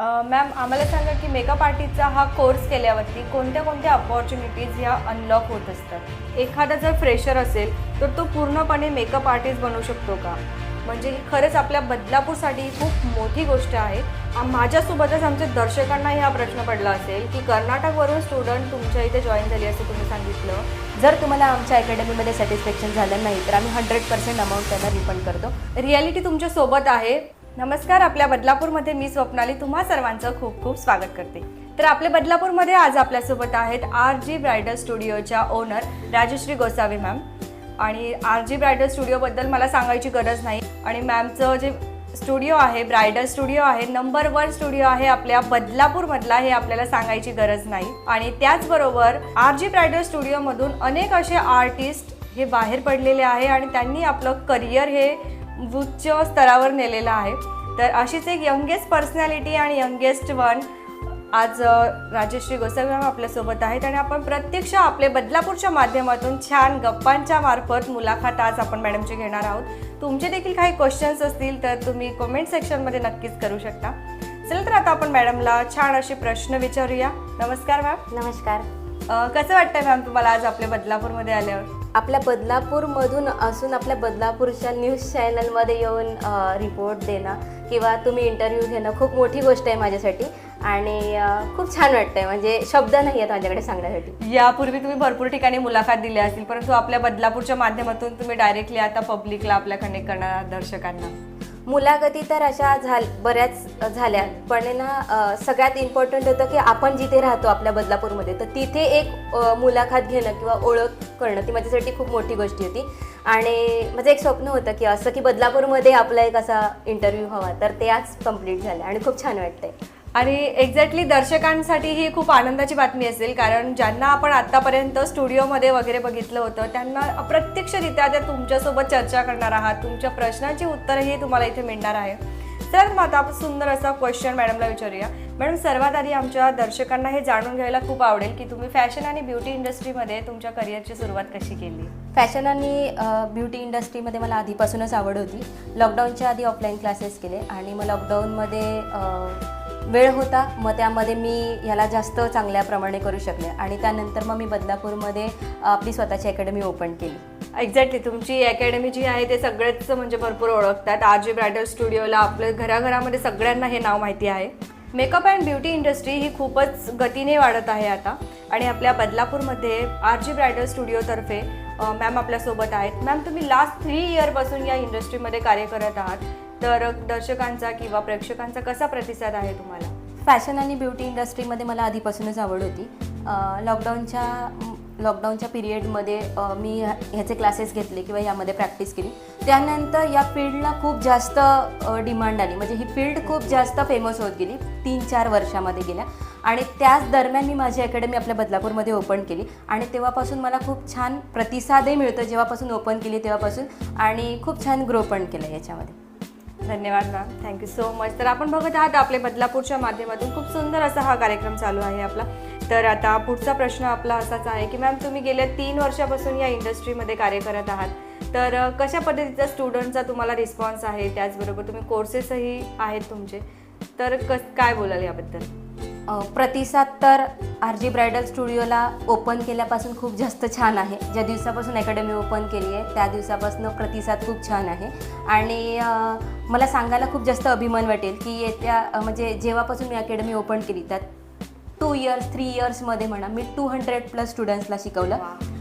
Ma'am आम्हाला सांगा की मेकअप आर्टिस्टचा हा कोर्स केल्यावरती कोणत्या कोणत्या अपॉर्च्युनिटीज ह्या अनलॉक होत असतात? एखादा जर फ्रेशर असेल तर तो पूर्णपणे मेकअप आर्टिस्ट बनू शकतो का? म्हणजे ही खरंच आपल्या बदलापूरसाठी खूप मोठी गोष्ट आहे. माझ्यासोबतच आमच्या दर्शकांना हा प्रश्न पडला असेल की कर्नाटकवरून स्टुडंट तुमच्या इथे जॉईन झाली असं तुम्ही सांगितलं. जर तुम्हाला आमच्या अकॅडमीमध्ये सॅटिस्फॅक्शन झालं नाही तर आम्ही हंड्रेड पर्सेंट अमाऊंट त्यांना रिफंड करतो. रियालिटी तुमच्यासोबत आहे. नमस्कार आपल्या बदलापूरमध्ये मी स्वप्नाली. तुम्हा सर्वांचं खूप खूप स्वागत करते. तर आपल्या बदलापूरमध्ये आज आपल्यासोबत आहेत आर जी ब्रायडल स्टुडिओच्या ओनर राजश्री गोसावी मॅम. आणि आर जी ब्रायडल स्टुडिओबद्दल मला सांगायची गरज नाही. आणि मॅमचं जे स्टुडिओ आहे ब्रायडल स्टुडिओ आहे नंबर वन स्टुडिओ आहे आपल्या बदलापूरमधला हे आपल्याला सांगायची गरज नाही. आणि त्याचबरोबर आर जी ब्रायडल स्टुडिओमधून अनेक असे आर्टिस्ट हे बाहेर पडलेले आहे आणि त्यांनी आपलं करिअर हे उच्च स्तरावर नेलेलं आहे. तर अशीच एक यंगेस्ट पर्सनॅलिटी आणि यंगेस्ट वन आज राजश्री गोसावी मॅम आपल्यासोबत आहेत आणि आपण प्रत्यक्ष आपले बदलापूरच्या माध्यमातून छान गप्पांच्या मार्फत मुलाखत आज आपण मॅडमची घेणार आहोत. तुमचे देखील काही क्वेश्चन्स असतील तर तुम्ही कमेंट सेक्शनमध्ये नक्कीच करू शकता. चला तर आता आपण मॅडमला छान असे प्रश्न विचारूया. नमस्कार मॅम नमस्कार. कसं वाटतंय मॅम तुम्हाला आज आपल्या बदलापूरमध्ये आल्यावर? आपल्या बदलापूरमधून असून आपल्या बदलापूरच्या न्यूज चॅनलमध्ये येऊन रिपोर्ट देणं किंवा तुम्ही इंटरव्ह्यू घेणं खूप मोठी गोष्ट आहे माझ्यासाठी. आणि खूप छान वाटतंय. म्हणजे शब्द नाही आहेत माझ्याकडे सांगण्यासाठी. यापूर्वी तुम्ही भरपूर ठिकाणी मुलाखत दिल्या असतील परंतु आपल्या बदलापूरच्या माध्यमातून तुम्ही डायरेक्टली आता पब्लिकला आपल्या कनेक्ट करणार दर्शकांना. मुलाखती तर अशा झाल बऱ्याच झाल्या. पण आहे ना सगळ्यात इम्पॉर्टंट होतं की आपण जिथे राहतो आपल्या बदलापूरमध्ये तर तिथे एक मुलाखत घेणं किंवा ओळख करणं ती माझ्यासाठी खूप मोठी गोष्ट होती. आणि माझं एक स्वप्न होतं की असं की बदलापूरमध्ये आपला एक असा इंटरव्ह्यू हवा तर ते आज कंप्लीट झालं आणि खूप छान वाटतंय. आणि एक्झॅक्टली दर्शकांसाठी ही खूप आनंदाची बातमी असेल कारण ज्यांना आपण आतापर्यंत स्टुडिओमध्ये वगैरे बघितलं होतं त्यांना अप्रत्यक्षरित्या त्या तुमच्यासोबत चर्चा करणार आहात. तुमच्या प्रश्नांची उत्तरही तुम्हाला इथे मिळणार आहे. तर मग आता सुंदर असा क्वेश्चन मॅडमला विचारूया. मॅडम सर्वात आधी आमच्या दर्शकांना हे जाणून घ्यायला खूप आवडेल की तुम्ही फॅशन आणि ब्युटी इंडस्ट्रीमध्ये तुमच्या करिअरची सुरुवात कशी केली? फॅशन आणि ब्युटी इंडस्ट्रीमध्ये मला आधीपासूनच आवड होती. लॉकडाऊनच्या आधी ऑफलाईन क्लासेस केले आणि मग लॉकडाऊनमध्ये वेळ होता मग त्यामध्ये मी ह्याला जास्त चांगल्याप्रमाणे करू शकले. आणि त्यानंतर मग मी बदलापूरमध्ये आपली स्वतःची अकॅडमी ओपन केली. एक्झॅक्टली तुमची अकॅडमी जी आहे ते सगळेच म्हणजे भरपूर ओळखतात. आर जे ब्रायडल स्टुडिओला आपल्या घराघरामध्ये सगळ्यांना हे नाव माहिती आहे. मेकअप अँड ब्युटी इंडस्ट्री ही खूपच गतीने वाढत आहे आता. आणि आपल्या बदलापूरमध्ये आर जी ब्रायडल स्टुडिओतर्फे मॅम आपल्यासोबत आहेत. मॅम तुम्ही लास्ट थ्री इयरपासून या इंडस्ट्रीमध्ये कार्य करत आहात. तर दर्शकांचा किंवा प्रेक्षकांचा कसा प्रतिसाद आहे तुम्हाला? फॅशन आणि ब्युटी इंडस्ट्रीमध्ये मला आधीपासूनच आवड होती. लॉकडाऊनच्या लॉकडाऊनच्या पिरियडमध्ये मी ह्याचे क्लासेस घेतले किंवा यामध्ये प्रॅक्टिस केली. त्यानंतर या फील्डला खूप जास्त डिमांड आली. म्हणजे ही फील्ड खूप जास्त फेमस होत गेली. तीन चार वर्षामध्ये गेल्या. आणि त्याच दरम्यान मी माझी अकॅडमी आपल्या बदलापूरमध्ये ओपन केली. आणि तेव्हापासून मला खूप छान प्रतिसादही मिळतो. जेव्हापासून ओपन केली तेव्हापासून. आणि खूप छान ग्रो पण केलं याच्यामध्ये. धन्यवाद मॅम थँक्यू सो मच तर आपण बघत आहात आपले बदलापूरच्या माध्यमातून खूप सुंदर असा हा कार्यक्रम चालू आहे आपला. तर आता पुढचा प्रश्न आपला असाच आहे की मॅम तुम्ही गेल्या तीन वर्षापासून या इंडस्ट्रीमध्ये कार्य करत आहात. तर कशा पद्धतीचा स्टुडंटचा तुम्हाला रिस्पॉन्स आहे? त्याचबरोबर तुम्ही कोर्सेसही आहेत तुमचे. तर कस काय बोलाल याबद्दल? प्रतिसाद तर आर जी ब्रायडल स्टुडिओला ओपन केल्यापासून खूप जास्त छान आहे. ज्या दिवसापासून अकॅडमी ओपन केली आहे त्या दिवसापासून प्रतिसाद खूप छान आहे. आणि मला सांगायला खूप जास्त अभिमान वाटेल की येत्या म्हणजे जेव्हापासून मी अकॅडमी ओपन केली त्यात टू इयर्स थ्री इयर्समध्ये म्हणा मी टू हंड्रेड प्लस स्टुडंट्सला शिकवलं.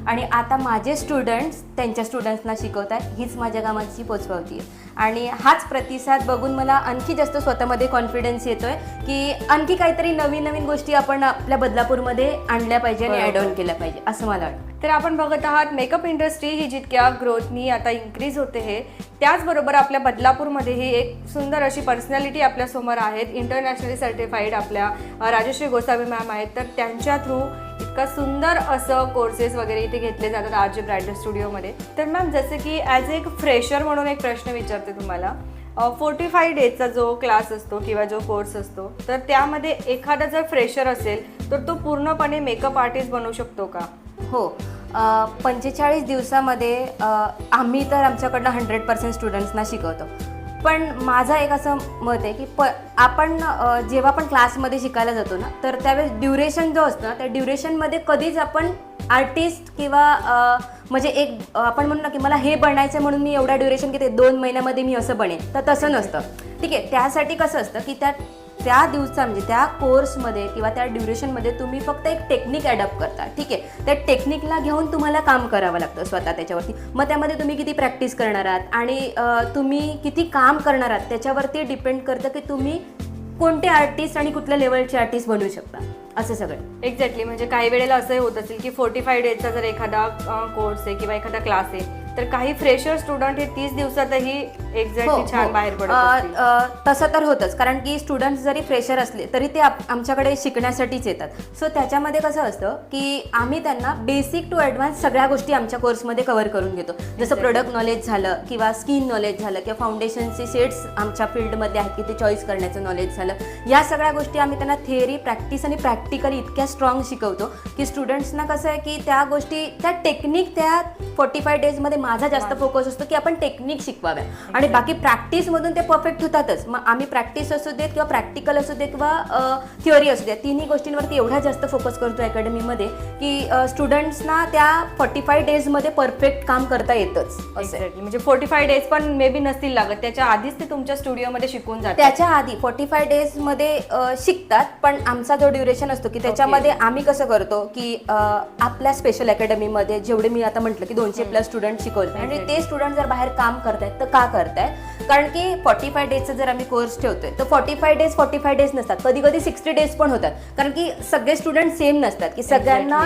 आणि आता माझे स्टुडंट्स त्यांच्या स्टुडंट्सना शिकवतात हीच माझ्या कामाची पोचपावती आहे आणि हाच प्रतिसाद बघून मला आणखी जास्त स्वतःमध्ये कॉन्फिडन्स येतोय की आणखी काहीतरी नवीन नवीन गोष्टी आपण आपल्या बदलापूरमध्ये आणल्या पाहिजे आणि. ॲड ऑन केल्या पाहिजे असं मला वाटतं. तर आपण बघत आहात मेकअप इंडस्ट्री ही जितक्या ग्रोथनी आता इन्क्रीज होते हे त्याचबरोबर आपल्या बदलापूरमध्ये ही एक सुंदर अशी पर्सनॅलिटी आपल्यासमोर आहेत. इंटरनॅशनली सर्टिफाईड आपल्या राजश्री गोसावी मॅम आहेत. तर त्यांच्या थ्रू इतका सुंदर असं कोर्सेस वगैरे इथे घेतले जातात आर जे ब्रायडल स्टुडिओमध्ये तर मॅम जसं की ॲज एक फ्रेशर म्हणून एक प्रश्न विचारते तुम्हाला फोर्टी फाय डेजचा जो क्लास असतो किंवा जो कोर्स असतो तर त्यामध्ये एखादा जर फ्रेशर असेल तर तो पूर्णपणे मेकअप आर्टिस्ट बनू शकतो का? हो. पंचेचाळीस दिवसामध्ये आम्ही तर आमच्याकडनं हंड्रेड पर्सेंट स्टुडंट्सना शिकवतो. पण माझं एक असं मत आहे की प आपण जेव्हा पण क्लासमध्ये शिकायला जातो ना तर त्यावेळेस ड्युरेशन जो असतो ना त्या ड्युरेशनमध्ये कधीच आपण आर्टिस्ट किंवा म्हणजे एक आपण म्हणू ना की मला हे बनायचं म्हणून मी एवढ्या ड्युरेशन घेते दोन महिन्यामध्ये मी असं बनेन तर तसं नसतं. ठीक आहे त्यासाठी कसं असतं की त्या त्या दिवसा म्हणजे त्या कोर्समध्ये किंवा त्या ड्युरेशनमध्ये तुम्ही फक्त एक टेक्निक ॲडॉप्ट करता ठीक आहे? त्या टेक्निकला घेऊन तुम्हाला काम करावं लागतं स्वतः त्याच्यावरती. मग त्यामध्ये तुम्ही किती प्रॅक्टिस करणार आहात? आणि तुम्ही किती काम करणार आहात? त्याच्यावरती डिपेंड करतं की तुम्ही कोणते आर्टिस्ट आणि कुठल्या लेवलचे आर्टिस्ट बनवू शकता. असं सगळं. एक्झॅक्टली म्हणजे काही वेळेला असंही होत असेल की फोर्टी फाय डेजचा जर एखादा कोर्स आहे किंवा एखादा क्लास आहे तर काही फ्रेशर स्टुडंट हे तीस दिवसातही हो, एक्झॅक्टली छान हो. बाहेर पडत अ, असतील. अ, तसं तर होतंच कारण की स्टुडंट्स जरी फ्रेशर असले तरी ते आमच्याकडे शिकण्यासाठीच येतात सो त्याच्यामध्ये कसं असतं की आम्ही त्यांना बेसिक टू ॲडव्हान्स सगळ्या गोष्टी आमच्या कोर्समध्ये कव्हर करून घेतो जसं प्रोडक्ट नॉलेज झालं किंवा स्किन नॉलेज झालं किंवा फाउंडेशनचे शेड्स आमच्या फील्डमध्ये आहेत की ते चॉईस करण्याचं नॉलेज झालं या सगळ्या गोष्टी आम्ही त्यांना थेअरी प्रॅक्टिस आणि प्रॅक्टिकली इतक्या स्ट्रॉंग शिकवतो की स्टुडंट्सना कसं आहे की त्या गोष्टी त्या टेक्निक त्या फोर्टी फाय डेजमध्ये माझा जास्त फोकस असतो की आपण टेक्निक शिकवाव्या. आणि बाकी प्रॅक्टिसमधून ते परफेक्ट होतातच. मग आम्ही प्रॅक्टिस असू देत किंवा प्रॅक्टिकल असू दे किंवा थिअरी असू द्या तिन्ही गोष्टींवरती एवढा जास्त फोकस करतो अकॅडमीमध्ये की स्टुडंट्सना त्या फोर्टी फाय डेजमध्ये परफेक्ट काम करता येतच. असं. म्हणजे फोर्टी फाय डेज पण मे बी नसतील लागत. त्याच्या आधीच ते तुमच्या स्टुडिओमध्ये शिकून जातात. त्याच्या आधी फोर्टी फाय डेजमध्ये शिकतात पण आमचा जो ड्युरेशन असतो की त्याच्यामध्ये आम्ही कसं करतो की आपल्या स्पेशल अकॅडमीमध्ये जेवढे मी आता म्हटलं की दोनशे प्लस स्टुडंट शिकवले आणि ते स्टुडंट जर बाहेर काम करतायत तर का करतायत? कारण की फोर्टी फाय डेजचा जर आम्ही कोर्स ठेवतोय तर forty five days forty five days नसतात. कधी कधी सिक्स्टी डेज पण होतात. कारण की सगळे स्टुडंट सेम नसतात की सगळ्यांना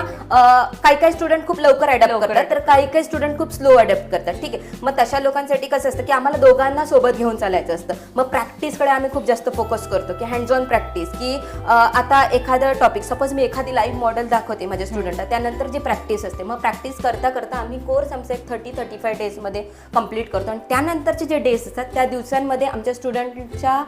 काही काही स्टुडंट खूप लवकर अडॅप्ट करतात तर काही काही स्टुडंट खूप स्लो अडॅप्ट करतात. ठीक आहे. मग तशा लोकांसाठी कसं असतं की आम्हाला दोघांना सोबत घेऊन चालायचं असतं. मग प्रॅक्टिसकडे आम्ही खूप जास्त फोकस करतो की हँड्स ऑन प्रॅक्टिस की आता एखादं टॉपिक सपोज मी एखादी लाईव्ह मॉडेल दाखवते माझ्या स्टुडंटला त्यानंतर जी प्रॅक्टिस असते मग प्रॅक्टिस करता करता आम्ही कोर्स आमचा एक थर्टी थर्टी फाय डेजमध्ये कंप्लीट करतो. आणि त्यानंतरचे जे डेज असतात त्या दिवसांमध्ये आमच्या स्टुडंटच्या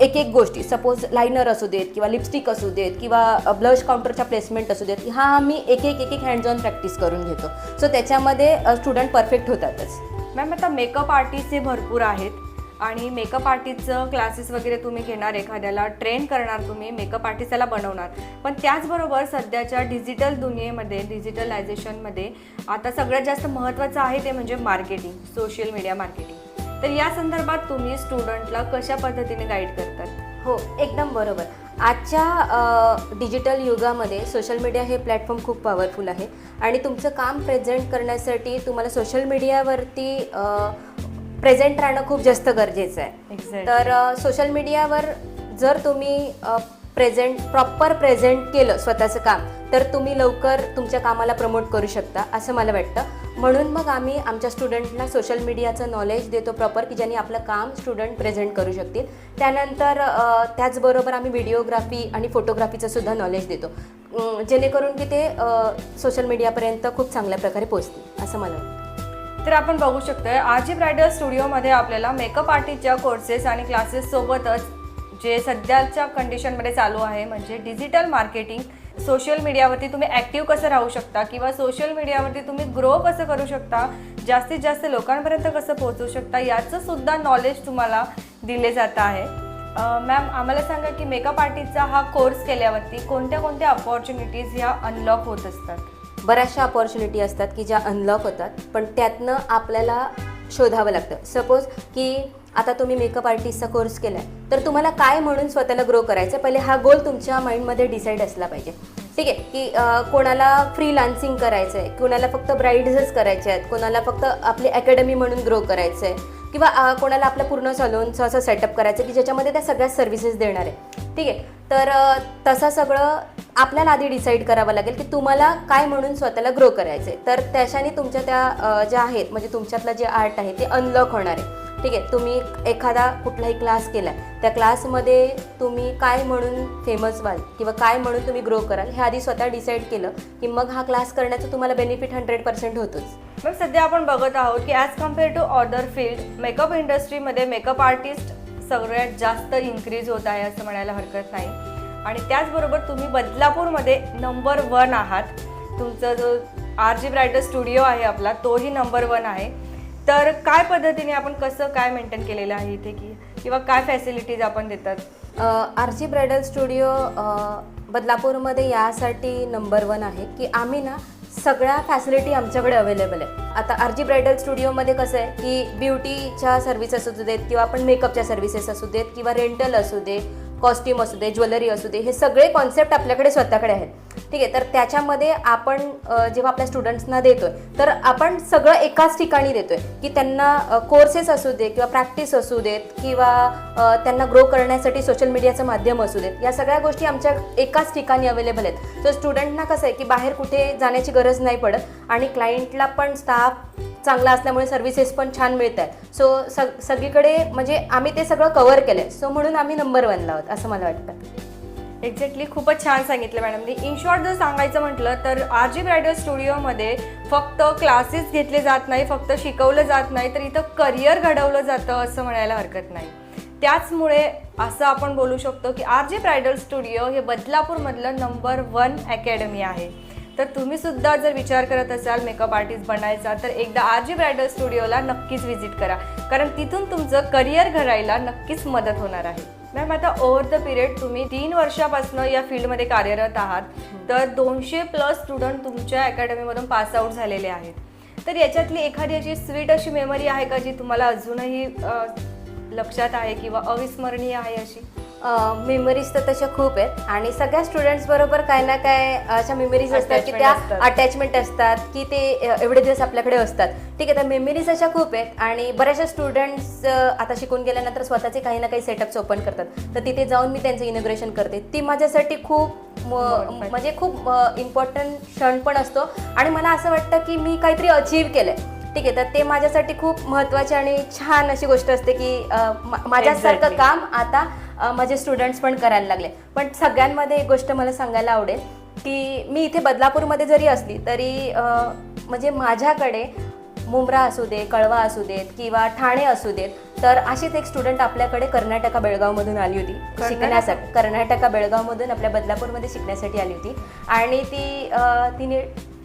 एक एक गोष्टी सपोज लायनर असू देत किंवा लिपस्टिक असू देत किंवा ब्लश काउंटरच्या प्लेसमेंट असू देत हा आम्ही एक एक एक एक हँड्स ऑन प्रॅक्टिस करून घेतो. सो त्याच्यामध्ये स्टुडंट परफेक्ट होतातच. मॅम आता मेकअप आर्टिस्ट हे भरपूर आहेत आणि मेकअप आर्टिस्टचं क्लासेस वगैरे तुम्ही घेणार एखाद्याला ट्रेन करणार तुम्ही मेकअप आर्टिस्ट त्याला बनवणार. पण त्याचबरोबर सध्याच्या डिजिटल दुनियेमध्ये डिजिटलायझेशनमध्ये आता सगळ्यात जास्त महत्त्वाचं आहे ते म्हणजे मार्केटिंग सोशल मीडिया मार्केटिंग तर या संदर्भात तुम्ही स्टुडंटला कशा पद्धतीने गाईड करतात? हो एकदम बरोबर. आजच्या डिजिटल युगामध्ये सोशल मीडिया हे प्लॅटफॉर्म खूप पॉवरफुल आहे. आणि तुमचं काम प्रेझेंट करण्यासाठी तुम्हाला सोशल मीडियावरती प्रेझेंट राहणं खूप जास्त गरजेचं आहे. एक्झॅक्ट तर सोशल मीडियावर जर तुम्ही प्रेझेंट प्रॉपर प्रेझेंट केलं स्वतःचं काम तर तुम्ही लवकर तुमच्या कामाला प्रमोट करू शकता असं मला वाटतं. म्हणून मग आम्ही आमच्या स्टुडंटना सोशल मीडियाचं नॉलेज देतो प्रॉपर की ज्यांनी आपलं काम स्टुडंट प्रेझेंट करू शकतील. त्यानंतर त्याचबरोबर आम्ही व्हिडिओग्राफी आणि फोटोग्राफीचं सुद्धा नॉलेज देतो. जेणेकरून की ते सोशल मीडियापर्यंत खूप चांगल्या प्रकारे पोहोचतील असं मला वाटतं. तर आपण बघू शकतोय आजी ब्रायडल स्टुडिओमध्ये आपल्याला मेकअप आर्टिस्टच्या कोर्सेस आणि क्लासेससोबतच जे सध्याच्या कंडिशनमध्ये चालू आहे म्हणजे डिजिटल मार्केटिंग सोशल मीडियावरती तुम्ही ॲक्टिव्ह कसं राहू शकता? किंवा सोशल मीडियावरती तुम्ही ग्रो कसं करू शकता? जास्तीत जास्त लोकांपर्यंत कसं पोहोचू शकता? याचं सुद्धा नॉलेज तुम्हाला दिले जात आहे. मॅम आम्हाला सांगा की मेकअप आर्टिस्टचा हा कोर्स केल्यावरती कोणत्या कोणत्या अपॉर्च्युनिटीज ह्या अनलॉक होत असतात? बऱ्याचशा अपॉर्च्युनिटी असतात की ज्या अनलॉक होतात पण त्यातनं आपल्याला शोधावं लागतं. सपोज की आता तुम्ही मेकअप आर्टिस्टचा कोर्स केला आहे तर तुम्हाला काय म्हणून स्वतःला ग्रो करायचं पहिले हा गोल तुमच्या माइंडमध्ये डिसाईड असला पाहिजे. ठीक आहे? की कोणाला फ्री लान्सिंग करायचं आहे कोणाला फक्त ब्राईड्सच करायचे आहेत कोणाला फक्त आपली अकॅडमी म्हणून ग्रो करायचं आहे किंवा कोणाला आपलं पूर्ण सलूनचं असं सेटअप करायचं आहे की ज्याच्यामध्ये त्या सगळ्या सर्व्हिसेस देणार आहे. ठीक आहे? तर तसं सगळं आपल्याला आधी डिसाईड करावं लागेल की तुम्हाला काय म्हणून स्वतःला ग्रो करायचं आहे तर त्याच्याने तुमच्या त्या ज्या आहेत म्हणजे तुमच्यातलं जे आर्ट आहे ते अनलॉक होणार आहे. ठीक आहे तुम्ही एखादा कुठलाही क्लास केला त्या क्लासमध्ये तुम्ही काय म्हणून फेमस व्हाल किंवा काय म्हणून तुम्ही ग्रो कराल हे आधी स्वतः डिसाईड केलं की मग हा क्लास करण्याचं तुम्हाला बेनिफिट हंड्रेड पर्सेंट होतोच. मग सध्या आपण बघत आहोत की as compare to other field makeup इंडस्ट्रीमध्ये मेकअप आर्टिस्ट सगळ्यात जास्त इन्क्रीज होत आहे असं म्हणायला हरकत नाही. आणि त्याचबरोबर तुम्ही बदलापूरमध्ये नंबर वन आहात. तुमचा जो आर जी ब्रायडल स्टुडिओ आहे आपला तोही नंबर वन आहे. तर काय पद्धतीने आपण कसं काय मेंटेन केलेलं आहे इथे की किंवा काय फॅसिलिटीज आपण देतात? आर जी ब्रायडल स्टुडिओ बदलापूरमध्ये यासाठी नंबर वन आहे की आम्ही ना सगळ्या फॅसिलिटी आमच्याकडे अवेलेबल आहे. आता आर जी ब्रायडल स्टुडिओमध्ये कसं आहे की ब्युटीच्या सर्व्हिस असू देत किंवा आपण मेकअपच्या सर्व्हिसेस असू देत किंवा रेंटल असू दे कॉस्ट्युम असू दे ज्वेलरी असू दे हे सगळे कॉन्सेप्ट आपल्याकडे स्वतःकडे आहेत. ठीक आहे तर त्याच्यामध्ये आपण जेव्हा आपल्या स्टुडंट्सना देतोय तर आपण सगळं एकाच ठिकाणी देतोय की त्यांना कोर्सेस असू दे किंवा प्रॅक्टिस असू देत किंवा त्यांना ग्रो करण्यासाठी सोशल मीडियाचं माध्यम असू देत या सगळ्या गोष्टी आमच्या एकाच ठिकाणी अवेलेबल आहेत. तर स्टुडंटना कसं आहे की बाहेर कुठे जाण्याची गरज नाही पडत आणि क्लायंटला पण स्टाफ चांगला असल्यामुळे सर्व्हिसेस पण छान मिळत आहेत. सो सग सगळीकडे म्हणजे आम्ही ते सगळं कव्हर केलं आहे सो म्हणून आम्ही नंबर वनला आहोत असं मला वाटतं. एक्झॅक्टली खूपच छान सांगितलं मॅडमनी इन शॉर्ट जर सांगायचं म्हटलं तर आर जी ब्रायडल स्टुडिओमध्ये फक्त क्लासेस घेतले जात नाही फक्त शिकवलं जात नाही तर इथं करिअर घडवलं जातं असं म्हणायला हरकत नाही. त्याचमुळे असं आपण बोलू शकतो की आर जी ब्रायडल स्टुडिओ हे बदलापूरमधलं नंबर वन अकॅडमी आहे. तर तुम्ही सुद्धा जर विचार करत असाल मेकअप आर्टिस्ट बनायचा तर एकदा आर जी ब्रायडल स्टुडिओला नक्कीच व्हिजिट करा. कारण तिथून तुमचं करिअर घडायला नक्कीच मदत होणार आहे. मॅम आता ओव्हर द पिरियड तुम्ही तीन वर्षापासून या फील्डमध्ये कार्यरत आहात. तर दोनशे प्लस स्टुडंट तुमच्या अकॅडमीमधून पास आउट झालेले आहेत. तर याच्यातली एखादी अशी स्वीट अशी मेमरी आहे का जी तुम्हाला अजूनही लक्षात आहे किंवा अविस्मरणीय आहे अशी? मेमरीज तर तशा खूप आहेत आणि सगळ्या स्टुडंट्स बरोबर काय ना काय अशा मेमरीज असतात की त्या. अटॅचमेंट असतात की ते एवढे दिवस आपल्याकडे असतात ठीक आहे तर मेमरीज अशा खूप आहेत आणि बऱ्याचशा स्टुडंट्स आता शिकून गेल्यानंतर स्वतःचे काही ना काही सेटअप्स ओपन करतात तर तिथे जाऊन मी त्यांचं इनोग्रेशन करते ती माझ्यासाठी खूप. म्हणजे खूप इम्पॉर्टंट क्षण पण असतो आणि मला असं वाटतं की मी काहीतरी अचीव केलंय ठीक आहे तर ते माझ्यासाठी खूप महत्त्वाची आणि छान अशी गोष्ट असते की माझ्यासारखं. काम आता माझे स्टुडंट्स पण करायला लागले. पण सगळ्यांमध्ये एक गोष्ट मला सांगायला आवडेल की मी इथे बदलापूरमध्ये जरी असली तरी म्हणजे माझ्याकडे मुंब्रा असू दे कळवा असू देत किंवा ठाणे असू देत तर अशीच एक स्टुडंट आपल्याकडे कर्नाटका बेळगावमधून आली होती? शिकण्यासाठी. कर्नाटका बेळगावमधून आपल्या बदलापूरमध्ये शिकण्यासाठी आली होती. आणि ती तिने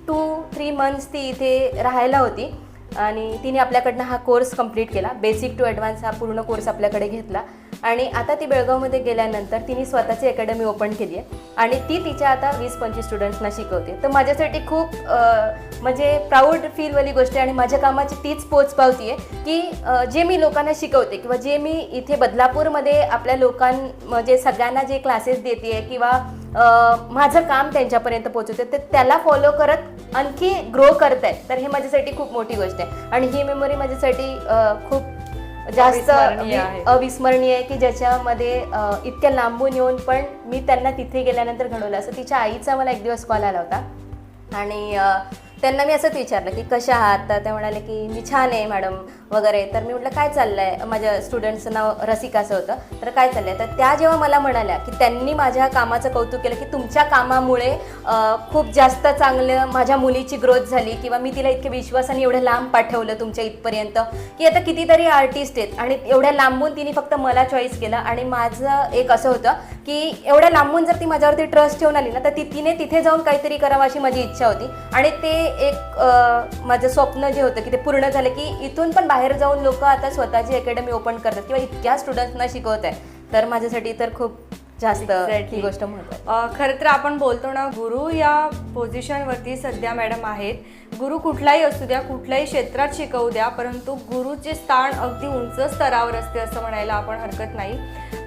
टू थ्री मंथ्स ती इथे राहायला होती. आणि तिने आपल्याकडनं हा कोर्स कंप्लीट केला. बेसिक टू ॲडव्हान्स हा पूर्ण कोर्स आपल्याकडे घेतला. आणि आता ती बेळगावमध्ये गेल्यानंतर तिने स्वतःची अकॅडमी ओपन केली आहे. आणि ती तिच्या आता वीस पंचवीस स्टुडंट्सना शिकवते. तर माझ्यासाठी खूप म्हणजे प्राऊड फीलवाली गोष्ट आहे आणि माझ्या कामाची तीच पोच पावती आहे की जे मी लोकांना शिकवते किंवा जे मी इथे बदलापूरमध्ये आपल्या लोकां म्हणजे सगळ्यांना जे क्लासेस देते किंवा माझं काम त्यांच्यापर्यंत पोहोचवते तर त्याला फॉलो करत आणखी ग्रो करत आहे तर हे माझ्यासाठी खूप मोठी गोष्ट आहे. आणि ही मेमरी माझ्यासाठी खूप जास्त अविस्मरणीय आहे. वि- अविस्मरणीय आहे की ज्याच्यामध्ये अ, इतक्या लांबून येऊन पण मी त्यांना तिथे गेल्यानंतर घडवलं असं तिच्या आईचा मला एक दिवस कॉल आला होता आणि अ, त्यांना मी असंच विचारलं की कशा आहात? तर ते म्हणाले की मी छान आहे मॅडम वगैरे. तर मी म्हटलं काय चाललं आहे माझ्या स्टुडंटचं नाव रसिका असं होतं. तर काय चाललं आहे तर त्या जेव्हा मला म्हणाल्या की त्यांनी माझ्या कामाचं कौतुक केलं की तुमच्या कामामुळे खूप जास्त चांगलं माझ्या मुलीची ग्रोथ झाली किंवा मी तिला इतके विश्वासाने एवढं लांब पाठवलं तुमच्या इथपर्यंत. की आता कितीतरी आर्टिस्ट आहेत आणि एवढ्या लांबून तिने फक्त मला चॉईस केलं. आणि माझं एक असं होतं की एवढ्या लांबून जर ती माझ्यावरती ट्रस्ट ठेवून आली ना तर ती तिने तिथे जाऊन काहीतरी करावं अशी माझी इच्छा होती. आणि ते एक माझं स्वप्न जे होतं की ते पूर्ण झालं की इथून पण बाहेर जाऊन लोक आता स्वतःची अकॅडमी ओपन करतात किंवा इतक्या स्टुडंट्सना शिकवत आहे तर माझ्यासाठी तर खूप जास्त. ही गोष्ट अ, खरं तर आपण बोलतो ना गुरु या पोझिशनवरती सध्या मॅडम आहेत. गुरु कुठलाही असू द्या कुठल्याही क्षेत्रात शिकवू द्या परंतु गुरुचे स्थान अगदी उंच स्तरावर असते असं म्हणायला आपण हरकत नाही.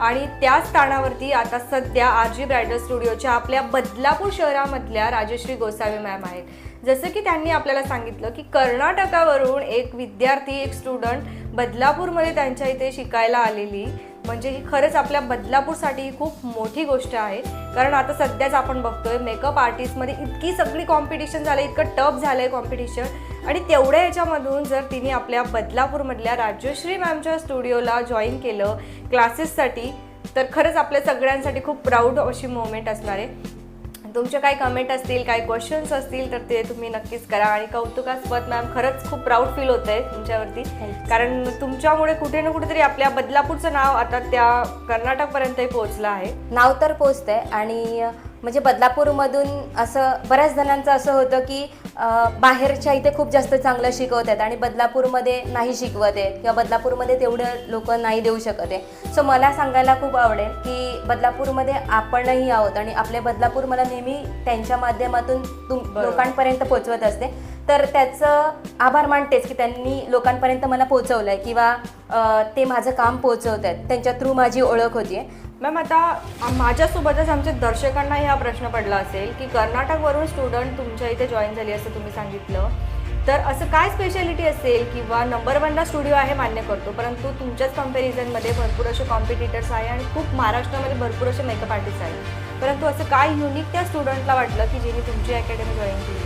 आणि त्या स्थानावरती आता सध्या आर जी ब्रायडल स्टुडिओच्या आपल्या बदलापूर शहरामधल्या राजश्री गोसावी मॅम आहेत. जसं की त्यांनी आपल्याला सांगितलं की कर्नाटकावरून एक विद्यार्थी एक स्टुडंट बदलापूरमध्ये त्यांच्या इथे शिकायला आलेली. म्हणजे ही खरंच आपल्या बदलापूरसाठी ही खूप मोठी गोष्ट आहे. कारण आता सध्याच आपण बघतोय मेकअप आर्टिस्टमध्ये इतकी सगळी कॉम्पिटिशन झालं इतकं टफ झालं आहे कॉम्पिटिशन आणि तेवढ्या याच्यामधून जर तिने आपल्या बदलापूरमधल्या राजश्री मॅमच्या स्टुडिओला जॉईन केलं क्लासेससाठी तर खरंच आपल्या सगळ्यांसाठी खूप प्राऊड अशी मोमेंट असणार आहे. तुमचे काही कमेंट असतील काही क्वेश्चन्स असतील तर ते तुम्ही नक्कीच करा. आणि कौतुकास्पद मॅम खरंच खूप प्राऊड फील होत आहे तुमच्यावरती. कारण तुमच्यामुळे कुठे ना कुठेतरी आपल्या बदलापूरचं नाव आता त्या कर्नाटकपर्यंतही पोहोचलं आहे. नाव तर पोचतंय आणि म्हणजे बदलापूरमधून असं बऱ्याच जणांचं असं होतं की बाहेरच्या इथे खूप जास्त चांगलं शिकवत आहेत आणि बदलापूरमध्ये नाही शिकवत आहेत किंवा बदलापूरमध्ये तेवढं लोक नाही देऊ शकत आहे सो मला सांगायला खूप आवडेल की बदलापूरमध्ये आपणही आहोत आणि आपले बदलापूर मला नेहमी त्यांच्या माध्यमातून तुम. लोकांपर्यंत पोचवत असते. तर त्याचं आभार मानतेच की त्यांनी लोकांपर्यंत मला पोचवलं आहे किंवा ते माझं काम पोचवत आहेत. त्यांच्या थ्रू माझी ओळख होती आहे मॅम आता माझ्यासोबतच आमच्या दर्शकांना हा प्रश्न पडला असेल की कर्नाटकवरून स्टुडंट तुमच्या इथे जॉईन झाली असं तुम्ही सांगितलं. तर असं काय स्पेशालिटी असेल किंवा नंबर वनला स्टुडिओ आहे मान्य करतो परंतु तुमच्याच कम्पॅरिझनमध्ये भरपूर असे कॉम्पिटिटर्स आहे आणि खूप महाराष्ट्रामध्ये भरपूर असे मेकअप आर्टिस्ट आहेत. परंतु असं काय युनिक त्या स्टुडंटला वाटलं की जिने तुमची अकॅडमी जॉईन केली?